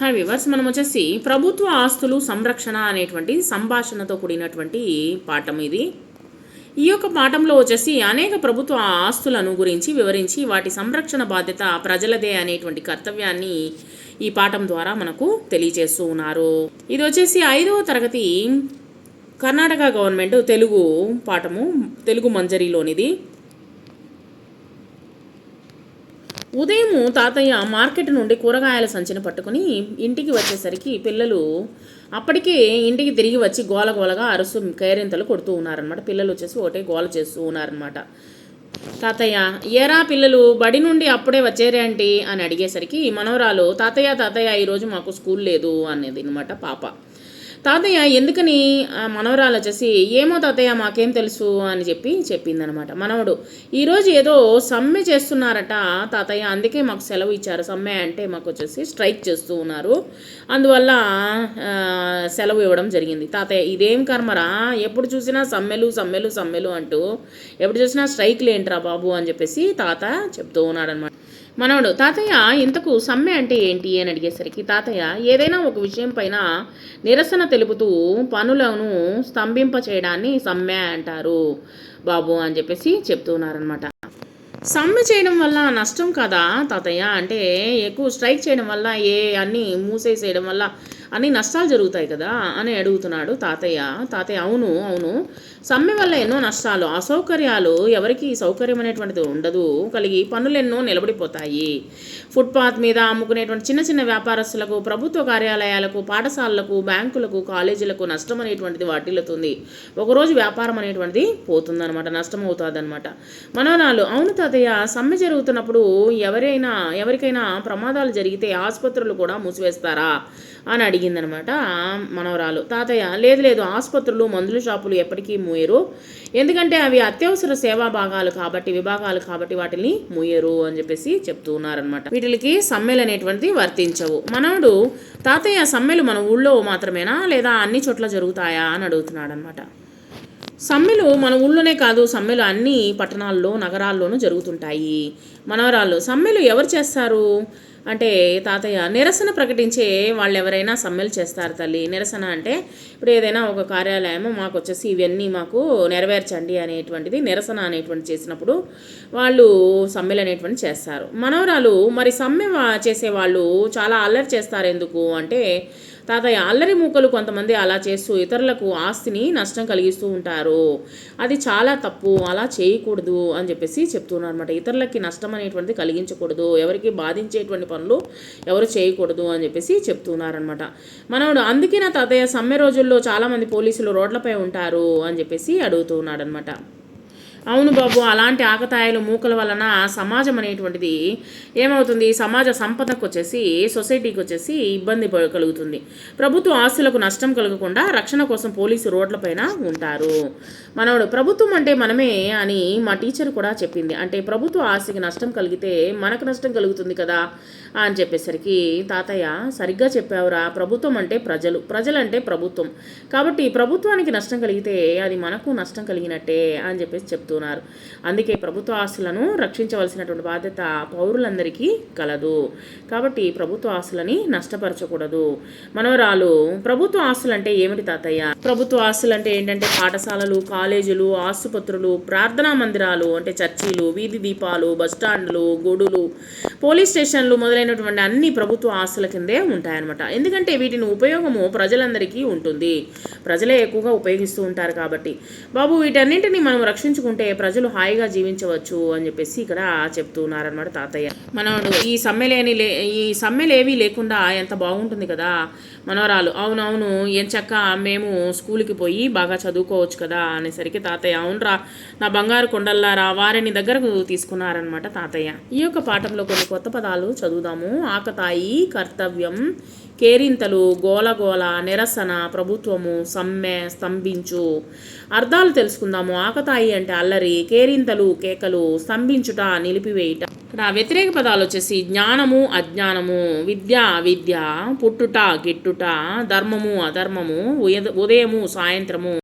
Hi viewers మనం వచ్చేసి ప్రభుత్వ ఆస్తులు సంరక్షణ అనేటువంటి సంభాషణతో కూడినటువంటి పాఠం ఇది. ఈ యొక్క పాఠంలో వచ్చేసి అనేక ప్రభుత్వ ఆస్తులను గురించి వివరించి వాటి సంరక్షణ బాధ్యత ప్రజలదే అనేటువంటి కర్తవ్యాన్ని ఈ పాఠం ద్వారా మనకు తెలియజేస్తూ ఉన్నారు. ఇది వచ్చేసి ఐదవ తరగతి కర్ణాటక గవర్నమెంట్ తెలుగు పాఠము తెలుగు మంజరీలోనిది. ఉదయం తాతయ్య మార్కెట్ నుండి కూరగాయల సంచిని పట్టుకుని ఇంటికి వచ్చేసరికి పిల్లలు అప్పటికే ఇంటికి తిరిగి వచ్చి గోల గోలగా అరుసు కేరింతలు కొడుతూ ఉన్నారనమాట పిల్లలు వచ్చేసి ఒకటే గోల చేస్తూ ఉన్నారనమాట తాతయ్య ఏరా పిల్లలు బడి నుండి అప్పుడే వచ్చేరేంటి అని అడిగేసరికి మనవరాలు తాతయ్య తాతయ్య ఈరోజు మాకు స్కూల్ లేదు అనేది అనమాట పాప. తాతయ్య ఎందుకని మనవరాలు వచ్చేసి ఏమో తాతయ్య మాకేం తెలుసు అని చెప్పి చెప్పిందనమాట. మనవడు ఈరోజు ఏదో సమ్మె చేస్తున్నారట తాతయ్య అందుకే మాకు సెలవు ఇచ్చారు. సమ్మె అంటే మాకు వచ్చేసి స్ట్రైక్ చేస్తూ ఉన్నారు. అందువల్ల సెలవు ఇవ్వడం జరిగింది. తాతయ్య ఇదేం కర్మరా? ఎప్పుడు చూసినా సమ్మెలు సమ్మెలు సమ్మెలు అంటూ ఎప్పుడు చూసినా స్ట్రైక్లు ఏంట్రా బాబు అని చెప్పేసి తాత చెప్తూ ఉన్నాడనమాట. మనవడు తాతయ్య ఇంతకు సమ్మె అంటే ఏంటి అని అడిగేసరికి తాతయ్య ఏదైనా ఒక విషయం పైన నిరసన తెలుపుతూ పనులను స్తంభింప చేయడాన్ని సమ్మె అంటారు బాబు అని చెప్పేసి చెప్తున్నారనమాట సమ్మె చేయడం వల్ల నష్టం కదా తాతయ్య? అంటే ఎక్కువ స్ట్రైక్ చేయడం వల్ల ఏ అన్నీ మూసేసేయడం వల్ల అన్ని నష్టాలు జరుగుతాయి కదా అని అడుగుతున్నాడు తాతయ్య. తాతయ్య అవును అవును. సమ్మె వల్ల ఎన్నో నష్టాలు అసౌకర్యాలు ఎవరికి సౌకర్యం అనేటువంటిది ఉండదు. కలిగి పనులు ఎన్నో నిలబడిపోతాయి. ఫుట్పాత్ మీద అమ్ముకునేటువంటి చిన్న చిన్న వ్యాపారస్తులకు ప్రభుత్వ కార్యాలయాలకు పాఠశాలలకు బ్యాంకులకు కాలేజీలకు నష్టం అనేటువంటిది వాటిల్లుతుంది. ఒకరోజు వ్యాపారం అనేటువంటిది పోతుందన్నమాట నష్టం అవుతుందన్నమాట మనోనాలు అవును తాతయ్య సమ్మె జరుగుతున్నప్పుడు ఎవరైనా ఎవరికైనా ప్రమాదాలు జరిగితే ఆసుపత్రులు కూడా మూసివేస్తారా? అని అడిగి అడిగిందనమాట మనవరాలు. తాతయ్య లేదు లేదు ఆసుపత్రులు మందుల షాపులు ఎప్పటికీ మూయరు. ఎందుకంటే అవి అత్యవసర సేవా భాగాలు కాబట్టి విభాగాలు కాబట్టి వాటిని మూయరు అని చెప్పేసి చెప్తూ ఉన్నారనమాట. వీటికి సమ్మెలు అనేటువంటిది వర్తించవు. మనవడు తాతయ్య సమ్మెలు మన ఊళ్ళో మాత్రమేనా? లేదా అన్ని చోట్ల జరుగుతాయా? అని అడుగుతున్నాడు అనమాట సమ్మెలు మన ఊళ్ళోనే కాదు సమ్మెలు అన్ని పట్టణాల్లో నగరాల్లోనూ జరుగుతుంటాయి. మనవరాళ్ళు సమ్మెలు ఎవరు చేస్తారు? అంటే తాతయ్య నిరసన ప్రకటించే వాళ్ళు ఎవరైనా సమ్మెలు చేస్తారు తల్లి. నిరసన అంటే ఇప్పుడు ఏదైనా ఒక కార్యాలయం మాకు వచ్చేసి ఇవన్నీ మాకు నెరవేర్చండి అనేటువంటిది నిరసన అనేటువంటి చేసినప్పుడు వాళ్ళు సమ్మెలు అనేటువంటి చేస్తారు. మనవరాలు మరి సమ్మె చేసే వాళ్ళు చాలా అల్లరి చేస్తారు ఎందుకు? అంటే తాతయ్య అల్లరి మూకలు కొంతమంది అలా చేస్తూ ఇతరులకు ఆస్తిని నష్టం కలిగిస్తూ ఉంటారు. అది చాలా తప్పు అలా చేయకూడదు అని చెప్పేసి చెప్తున్నారు అనమాట ఇతరులకి నష్టం అనేటువంటిది కలిగించకూడదు ఎవరికి బాధించేటువంటి పనులు ఎవరు చేయకూడదు అని చెప్పేసి చెప్తున్నారనమాట మనోడు అందుకే నా తాతయ్య సమ్మె రోజుల్లో చాలామంది పోలీసులు రోడ్లపై ఉంటారు అని చెప్పేసి అడుగుతున్నాడు అనమాట అవును బాబు అలాంటి ఆకతాయిలు మూకల వలన సమాజం అనేటువంటిది ఏమవుతుంది? సమాజ సంపదకు వచ్చేసి సొసైటీకి వచ్చేసి ఇబ్బంది కలుగుతుంది. ప్రభుత్వ ఆస్తులకు నష్టం కలగకుండా రక్షణ కోసం పోలీసు రోడ్లపైన ఉంటారు. మనవడు ప్రభుత్వం అంటే మనమే అని మా టీచర్ కూడా చెప్పింది. అంటే ప్రభుత్వ ఆస్తికి నష్టం కలిగితే మనకు నష్టం కలుగుతుంది కదా అని చెప్పేసరికి తాతయ్య సరిగ్గా చెప్పావురా. ప్రభుత్వం అంటే ప్రజలు. ప్రజలంటే ప్రభుత్వం. కాబట్టి ప్రభుత్వానికి నష్టం కలిగితే అది మనకు నష్టం కలిగినట్టే అని చెప్పేసి చెప్తాను చెబుతున్నారు అందుకే ప్రభుత్వ ఆస్తులను రక్షించవలసినటువంటి బాధ్యత పౌరులందరికీ కలదు. కాబట్టి ప్రభుత్వ ఆస్తులని నష్టపరచకూడదు. మనవరాలు ప్రభుత్వ ఆస్తులు అంటే ఏమిటి తాతయ్య? ప్రభుత్వ ఆస్తులు అంటే ఏంటంటే పాఠశాలలు కాలేజీలు ఆసుపత్రులు ప్రార్థనా మందిరాలు అంటే చర్చీలు వీధి దీపాలు బస్టాండ్లు గుడులు పోలీస్ స్టేషన్లు మొదలైనటువంటి అన్ని ప్రభుత్వ ఆస్తుల కిందే ఉంటాయన్నమాట. ఎందుకంటే వీటిని ఉపయోగము ప్రజలందరికీ ఉంటుంది. ప్రజలే ఎక్కువగా ఉపయోగిస్తూ ఉంటారు కాబట్టి. బాబు వీటన్నింటినీ మనం రక్షించుకుంటే ప్రజలు హాయిగా జీవించవచ్చు అని చెప్పేసి ఇక్కడ చెప్తున్నారనమాట తాతయ్య. మనవాడు ఈ సమ్మెలేని లే ఈ సమ్మెలేవి లేకుండా ఎంత బాగుంటుంది కదా మనవరాలు. అవునవును ఏం చక్క మేము స్కూల్కి పోయి బాగా చదువుకోవచ్చు కదా అనేసరికి తాతయ్య అవునరా నా బంగారు కొండల్లారా వారిని దగ్గరకు తీసుకున్నారనమాట తాతయ్య. ఈ యొక్క పాఠంలో కొన్ని కొత్త పదాలు చదువుదాము. ఆకతాయి కర్తవ్యం కేరింతలు గోలగోల నిరసన ప్రభుత్వము సమ్మె స్తంభించు. అర్థాలు తెలుసుకుందాము. ఆకతాయి అంటే అల్లరి కేరింతలు కేకలు స్తంభించుట నిలిపివేయుట. ఇక్కడ వ్యతిరేక పదాలు వచ్చేసి జ్ఞానము అజ్ఞానము విద్య అవిద్య పుట్టుట గిట్టుట ధర్మము అధర్మము ఉదయము సాయంత్రము.